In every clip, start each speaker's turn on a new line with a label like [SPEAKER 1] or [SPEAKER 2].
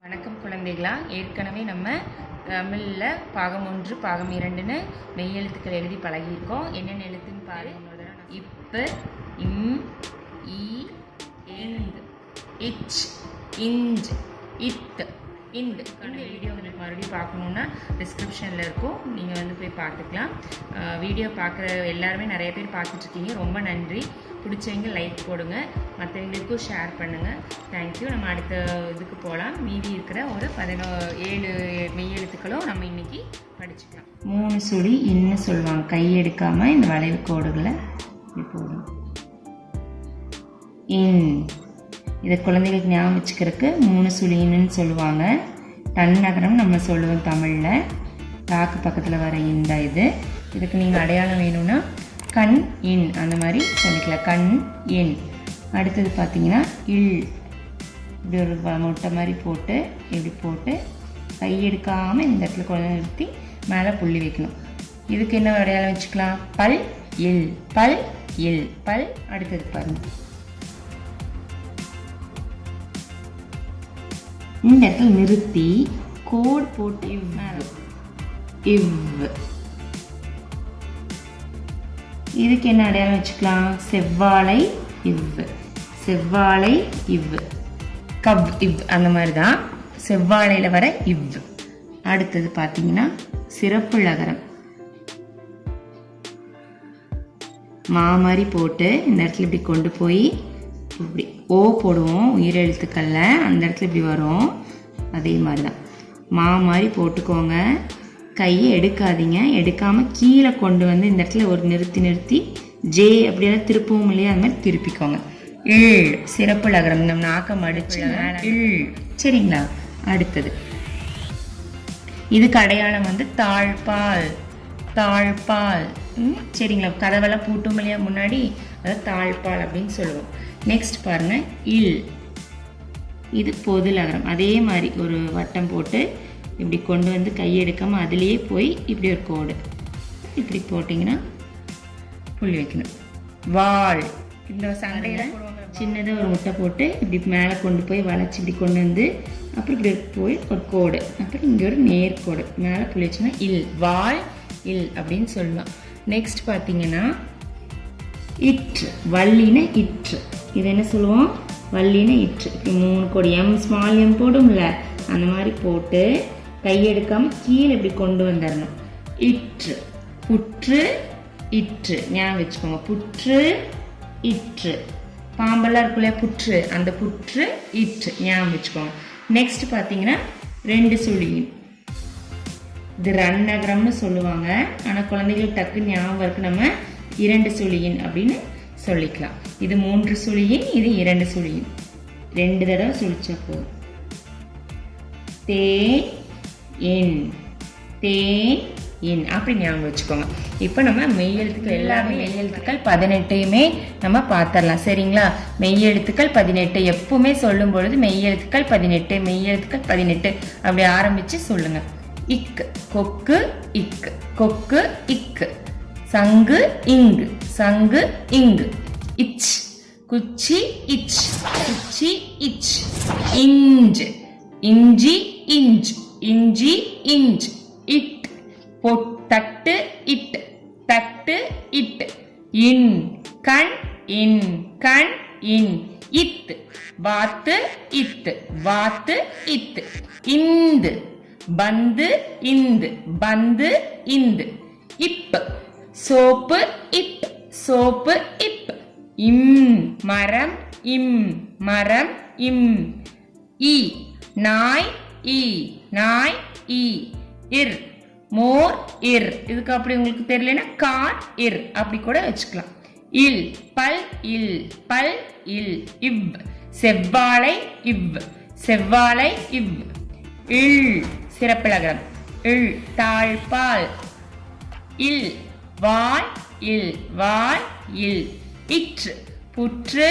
[SPEAKER 1] வணக்கம் குழந்தைகளா. ஏற்கனவே நம்ம தமிழில் பாகம் ஒன்று பாகம் இரண்டுன்னு மெய்யெழுத்துக்கள் எழுதி பழகியிருக்கோம். என்னென்ன எழுத்துன்னு பாரு இன்னொரு இப்பு இம் இ இச் இஞ்ச் இத். இந்த வீடியோ உங்களுக்கு மறுபடியும் பார்க்கணுன்னா டிஸ்கிரிப்ஷனில் இருக்கும். நீங்கள் வந்து போய் பார்த்துக்கலாம். வீடியோ பார்க்குற எல்லாருமே நிறைய பேர் பார்த்துட்ருக்கீங்க. ரொம்ப நன்றி. பிடிச்சவங்க லைக் போடுங்க. மற்றவங்களுக்கும் ஷேர் பண்ணுங்கள் தேங்க்யூ நம்ம அடுத்த இதுக்கு போகலாம். மீதி இருக்கிற ஒரு பதினோ ஏழு மெய்யெழுத்துக்களும் நம்ம இன்னைக்கு படிச்சுக்கலாம். மூணு சுழி இன்னும் சொல்லுவாங்க? கை எடுக்காமல் இந்த வளைவு கோடுகளை போடும் இன். இதை குழந்தைகளுக்கு ஞாபகம் வச்சுக்கிறதுக்கு மூணு சுழின்னு சொல்லுவாங்க. தன்னகரம் நம்ம சொல்லுவோம் தமிழில். ராக்கு பக்கத்தில் வர இந்த இது. இதுக்கு நீங்கள் அடையாளம் வேணும்னா கண் இன் அந்த மாதிரி சொல்லிக்கலாம். கண் இன். அடுத்தது பார்த்தீங்கன்னா இல். இப்படி ஒரு மொட்டை முட்டை மாதிரி போட்டு இப்படி போட்டு கை எடுக்காமல் இந்த இடத்துல குழந்தை நிறுத்தி மேலே புள்ளி வைக்கணும். இதுக்கு என்ன அடையாளம் வச்சுக்கலாம்? பல் இல். பல் இல். பல் அடுத்தது பாருங்கள் இந்த இடத்துல நிறுத்தி கோடு போட்டு இவ் இவ். இதுக்கு என்ன அடையாளம் வச்சுக்கலாம்? செவ்வாழை இவ். செவ்வாழை இவ். கவ் இவ் அந்த மாதிரி தான் செவ்வாழையில் வர இவ். அடுத்தது பார்த்தீங்கன்னா சிறப்பு லகரம். மா மாதிரி போட்டு இந்த இடத்துல இப்படி கொண்டு போய் இப்படி ஓ போடுவோம் உயிரெழுத்துக்கள்ல அந்த இடத்துல இப்படி வரும். அதே மாதிரி தான் மா மாதிரி போட்டுக்கோங்க. கையை எடுக்காதீங்க. எடுக்காமல் கீழே கொண்டு வந்து இந்த இடத்துல ஒரு நிறுத்தி நிறுத்தி ஜே அப்படியெல்லாம் திருப்பவும் இல்லையா? அது மாதிரி திருப்பிக்கோங்க. இல் சிறப்பு லகரம். நம்ம நாக்கம் அடிச்சு இல் சரிங்களா? அடுத்தது. இதுக்கு அடையாளம் வந்து தாழ்பால். தாழ்பால். சரிங்களா? கதவெல்லாம் பூட்டும் இல்லையா? முன்னாடி. அதை தாழ்பால் அப்படின்னு சொல்லுவோம். நெக்ஸ்ட் பாருங்க இல். இது பொது லகரம் அதே மாதிரி ஒரு வட்டம் போட்டு இப்படி கொண்டு வந்து கையெடுக்காமல் அதுலேயே போய் இப்படி ஒரு கோடு. இப்படி போட்டிங்கன்னா புள்ளி வைக்கணும். வாள் இந்த சண்டையில் சின்னதாக ஒரு முட்டை போட்டு இப்படி மேலே கொண்டு போய் வளைச்சி இப்படி கொண்டு வந்து அப்புறம் இப்படி போய் ஒரு கோடு. அப்புறம் இங்கே ஒரு நேர்கோடு மேலே புள்ளி வச்சோன்னா இல். வாள் இல் அப்படின்னு சொல்லலாம் நெக்ஸ்ட் பார்த்தீங்கன்னா இற்று. வள்ளின இற்று. இது என்ன சொல்லுவோம்? வள்ளின்னு இற்று. இப்படி மூணு கோடி எம் ஸ்மால் எம் போடும்ல அந்த மாதிரி போட்டு கையெடுக்காமல் கீழே இப்படி கொண்டு வந்துடணும். இற்று. புற்று இற்று. ஞாபகம் வச்சுக்கோங்க. புற்று இற்று. பாம்பெல்லாம் இருக்குல்ல புற்று. அந்த புற்று இற்று. ஞாபகம் வச்சுக்கோங்க. நெக்ஸ்ட் பார்த்தீங்கன்னா ரெண்டு சுழியின் இது ரன்னகரம்னு சொல்லுவாங்க. ஆனால் குழந்தைகளுக்கு டக்கு ஞாபகம் இருக்கு நம்ம இரண்டு சுழியின் அப்படின்னு சொல்லிக்கலாம். இது மூன்று சுழியின் இது இரண்டு சுழியின் ரெண்டு தடவை சுழிச்சா போதும். தேன் இன் தேன் இன் அப்படி ஞாபகம் வச்சுக்கோங்க. இப்போ நம்ம மெய்யெழுத்துக்கள் எல்லாமே மெய்யெழுத்துக்கள் பதினெட்டையுமே நம்ம பார்த்துடலாம். சரிங்களா? மெய்யெழுத்துக்கள் பதினெட்டு. எப்பவுமே சொல்லும் பொழுது மெய்யெழுத்துக்கள் பதினெட்டு மெய்யெழுத்துக்கள் பதினெட்டு. அப்படி ஆரம்பிச்சு சொல்லுங்க. இக்கு கொக்கு இக்கு கொக்கு இக்கு சங்கு இங்கு. சங்கு இங்கு. இச். குச்சி இச். குச்சி இச். இஞ்சு. இஞ்சி இஞ்ச். இஞ்சி இஞ்ச். இட். பொட் தட்டு இட். தட்டு இட். இன். கண் இன். கண் இன். இத்து வாத்து இத்து வாத்து இத்து இந்து. பந்து இந்து. பந்து இந்து. இப். சோப்பு இப் சோப்பு இப். இம் மரம் இம் மரம் இம். இ நாய் இ நாய் இ. இர் மோர் இர். இதுக்கு அப்படி உங்களுக்கு தெரியலனா கார் இர். அப்படி கூட வச்சுக்கலாம். இல் பல் இல் பல் இல் இவ். செவ்வாழை இவ். செவ்வாழை இவ். இல் சிறப்பிலகரம் இல் தாழ்பால். இல் வாய் இல் வாய் இல். இற்று புற்று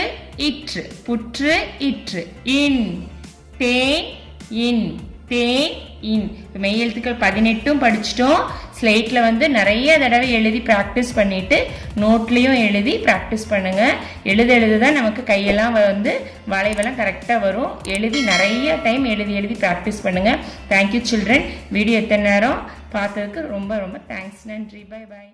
[SPEAKER 1] இற்று புற்று இற்று. இன் தேன் இன் தேன் இன். இப்போ மெய் எழுத்துக்கள் பதினெட்டும் படிச்சிட்டோம். ஸ்லேட்டில் வந்து நிறைய தடவை எழுதி ப்ராக்டிஸ் பண்ணிட்டு நோட்லேயும் எழுதி ப்ராக்டிஸ் பண்ணுங்க. எழுத எழுத தான் நமக்கு கையெல்லாம் வந்து வளைவெல்லாம் கரெக்டாக வரும். எழுதி நிறைய டைம் எழுதி எழுதி ப்ராக்டிஸ் பண்ணுங்க. தேங்க்யூ சில்ட்ரன் வீடியோ எத்தனை நேரம் பார்த்ததுக்கு ரொம்ப ரொம்ப தேங்க்ஸ் நன்றி. Bye bye